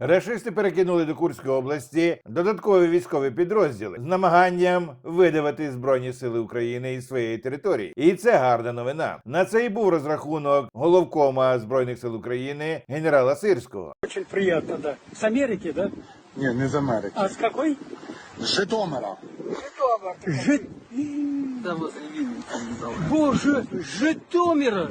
Рашисти перекинули до Курської області додаткові військові підрозділи з намаганням видавити збройні сили України із своєї території. І це гарна новина. На це і був розрахунок головкома збройних сил України генерала Сирського. Очень приятно, да. С Америки, да? Ні, не з Америки. А с какой? З Житомира. Жит... Боже, Житомира!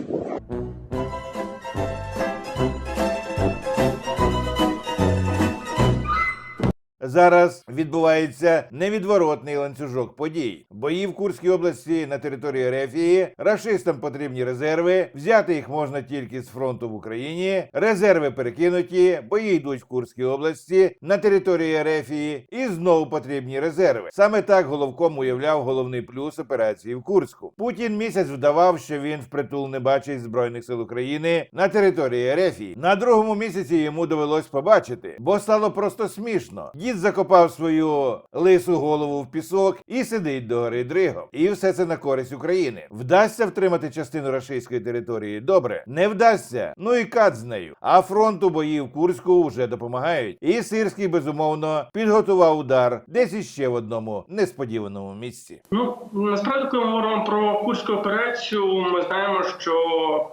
Зараз відбувається невідворотний ланцюжок подій. Бої в Курській області на території Рефії. Рашистам потрібні резерви. Взяти їх можна тільки з фронту в Україні. Резерви перекинуті, бої йдуть в Курській області на території Рефії. І знову потрібні резерви. Саме так головком уявляв головний плюс операції в Курську. Путін місяць вдавав, що він впритул не бачить збройних сил України на території Рефії. На другому місяці йому довелось побачити, бо стало просто смішно. Закопав свою лису голову в пісок і сидить догори дригом. І все це на користь України. Вдасться втримати частину рашистської території? Добре, не вдасться. Ну і кат з нею. А фронту боїв Курську вже допомагають. І Сирський безумовно підготував удар десь іще в одному несподіваному місці. Ну насправді, коли ми говоримо про курську операцію, ми знаємо, що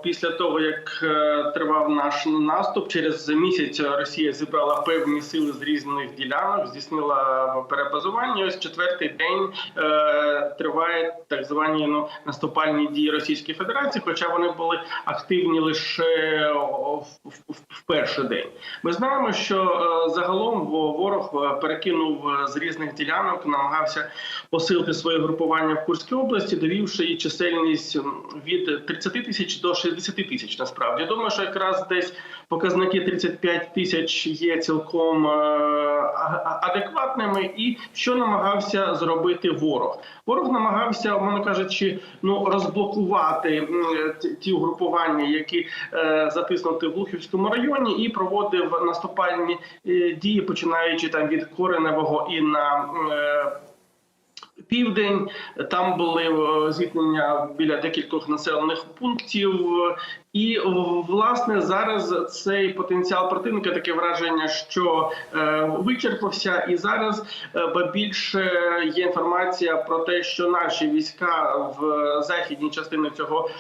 після того як е, тривав наш наступ, через місяць Росія зібрала певні сили з різних ділянок, здійснила перебазування. Ось четвертий день е, триває так звані ну, наступальні дії Російської Федерації, хоча вони були активні лише в, в, в перший день. Ми знаємо, що е, загалом ворог е, перекинув е, з різних ділянок, намагався посилити своє групування в Курській області, довівши її чисельність від 30 тисяч до 60 тисяч. Насправді Я думаю, що якраз десь показники 35 тисяч є цілком е, адекватними. І що намагався зробити ворог? Ворог намагався, умовно кажучи, ну розблокувати ті- угрупування, які е, затиснуті в Лухівському районі, і проводив наступальні е, дії, починаючи там від Кореневого і на. Південь. Там були е, зіткнення біля декількох населених пунктів, і власне зараз цей потенціал противника таке враження, що е, вичерпався, і зараз е, більше є інформація про те, що наші війська в західній частині цього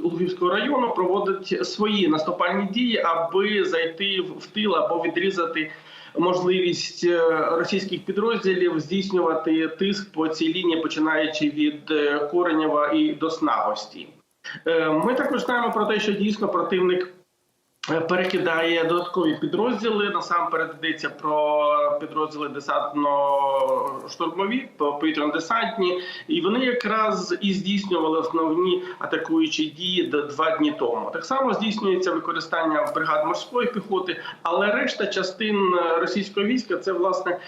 Лугівського району проводять свої наступальні дії, аби зайти в тил або відрізати можливість е, російських підрозділів здійснювати тиск по цій лінії, починаючи від е, Коренєва і до Снагості. Е, Ми також знаємо про те, що дійсно противник. Е, Перекидає додаткові підрозділи. Насамперед йдеться про підрозділи десантно-штурмові, повітряно-десантні, і вони якраз і здійснювали основні атакуючі дії два дні тому. Так само здійснюється використання бригад морської піхоти, але решта частин е, російського війська це власне.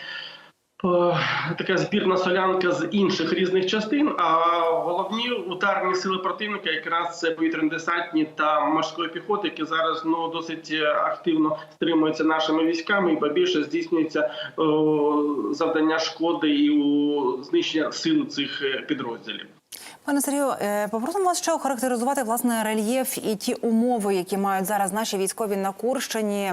Е, Така збірна солянка з інших різних частин. А головні ударні сили противника якраз це повітряно-десантні та морської піхоти, які зараз ну досить е, активно стримуються нашими військами, і побільше здійснюється о, завдання шкоди і у знищення сил цих е, підрозділів. Пане Сергію, е, попросимо вас ще охарактеризувати власне рельєф і ті умови, які мають зараз наші військові на Курщині, е,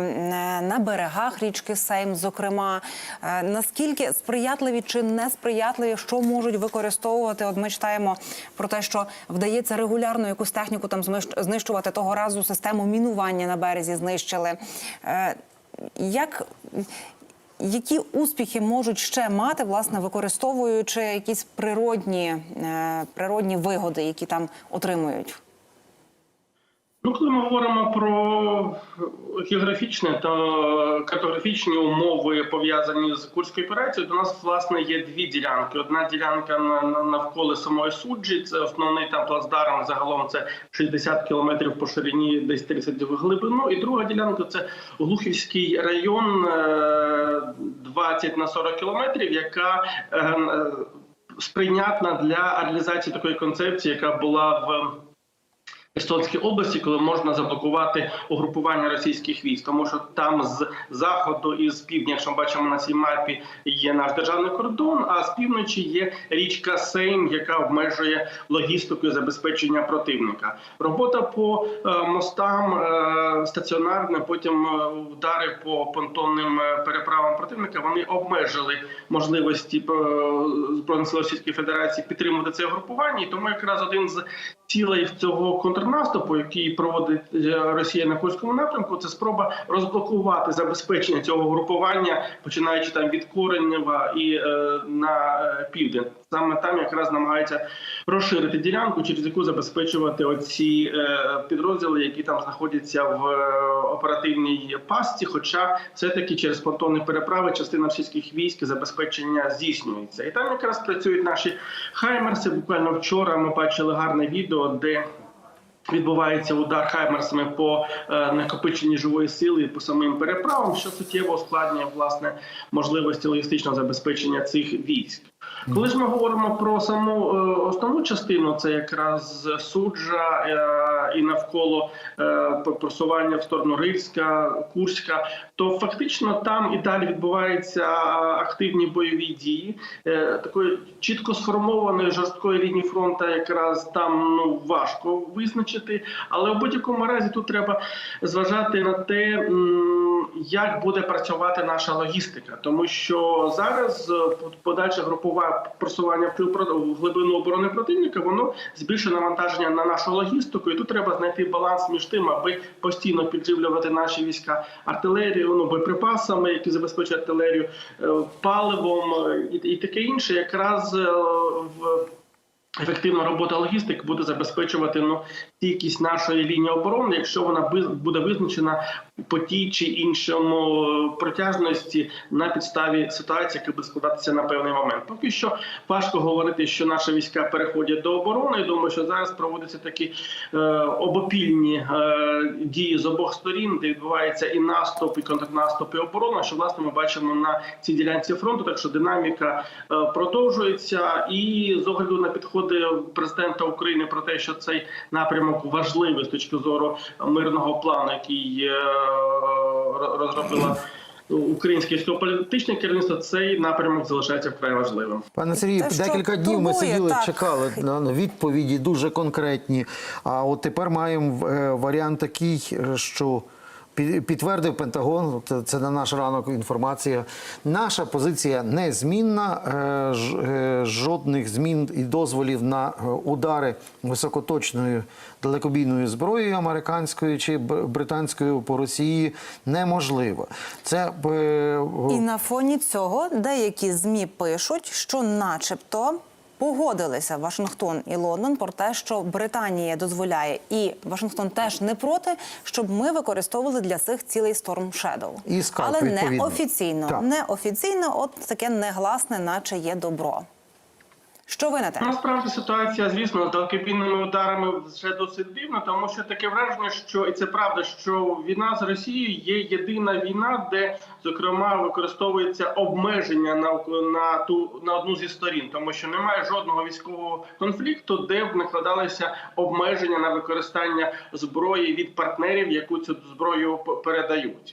на берегах річки Сейм. Зокрема, Е, наскільки сприятливі чи несприятливі, що можуть використовувати? От ми читаємо про те, що вдається регулярно якусь техніку там знищувати того разу систему мінування на березі знищили. Як які успіхи можуть ще мати, власне, використовуючи якісь природні, е, природні вигоди, які там отримують? Ну, коли ми говоримо про географічні та картографічні умови пов'язані з курською операцією, то у нас власне є дві ділянки. Одна ділянка на- на- навколо самої суджі, це основний там плацдарм. Загалом це 60 кілометрів по ширині, десь 30 в глибину. І друга ділянка це Глухівський район, е, 20 на 40 кілометрів, яка е, е, сприйнятна для реалізації такої концепції, яка була в Естонській області, коли можна заблокувати угрупування російських військ, тому що там з заходу і з півдня, якщо ми бачимо на цій мапі, є наш державний кордон. А з півночі є річка Сейм, яка обмежує логістику і забезпечення противника. Робота по е, мостам е, стаціонарна, потім е, удари по понтонним переправам противника. Вони обмежили можливості збройних сил Російської Федерації підтримувати це угрупування. І тому якраз один з цілей цього контрнаступу, який проводить е, Росія на Курському напрямку, це спроба розблокувати забезпечення цього групування, починаючи там від Коренєва і е, на е, південь. Саме там якраз намагаються розширити ділянку, через яку забезпечувати оці е, підрозділи, які там знаходяться в оперативній пастці. Хоча все-таки через понтонні переправи частина російських військ забезпечення здійснюється, і там якраз працюють наші хаймерси. Буквально вчора ми бачили гарне відео, де Відбувається удар хаймерсами по е, накопиченні живої сили по самим переправам, що суттєво ускладнює власне можливості логістичного забезпечення цих військ. Коли ж ми говоримо про саму е, основну частину, це якраз суджа е, і навколо е, просування в сторону Рильська, Курська, то фактично там і далі відбуваються активні бойові дії. Такої чітко сформованої жорсткої лінії фронту, якраз там ну важко визначити. Але в будь-якому разі тут треба зважати на те, як буде працювати наша логістика, тому що зараз подальше групове просування в глибину оборони противника, воно збільшує навантаження на нашу логістику, і тут треба знайти баланс між тим, аби постійно підживлювати наші війська артилерією, ну боєприпасами, які забезпечують артилерію, е, паливом е, і, і таке інше, якраз е, в. Ефективна робота логістики буде забезпечувати ну стійкість нашої лінії оборони, якщо вона буде визначена по тій чи іншому е, протяжності на підставі ситуації, яка буде складатися на певний момент. Поки що важко говорити, що наші війська переходять до оборони. Я думаю, що зараз проводяться такі е, обопільні е, дії з обох сторін, де відбувається і наступ, і контрнаступ, і оборона. Що власне ми бачимо на цій ділянці фронту, так що динаміка е, продовжується, і з огляду на підходи президента України про те, що цей напрямок важливий з точки зору мирного плану, який е, розробила. Українське військово-політичне керівництво цей напрямок залишається вкрай важливим. Пане Сергію, декілька днів ми сиділи, так. чекали на відповіді дуже конкретні. А от тепер маємо е, варіант такий, е, що підтвердив Пентагон. Це, на наш ранок інформація. Наша позиція незмінна. е, е, Жодних змін і дозволів на е, удари високоточною далекобійною зброєю американською чи британською по Росії неможливо. Це І на фоні цього деякі змі пишуть, що, начебто. Погодилися Вашингтон і Лондон про те, що Британія дозволяє, і Вашингтон теж не проти, щоб ми використовували для цих цілей Storm Shadow. І Skype, але не офіційно. Не офіційно, от таке негласне, наче є добро. Що ви на те? Насправді ситуація, звісно, далекобійними ударами вже досить дивна, тому що таке враження, що і це правда, що війна з Росією є єдина війна, де зокрема використовується обмеження на на ту на одну зі сторін, тому що немає жодного військового конфлікту, де б накладалися обмеження на використання зброї від партнерів, яку цю зброю передають.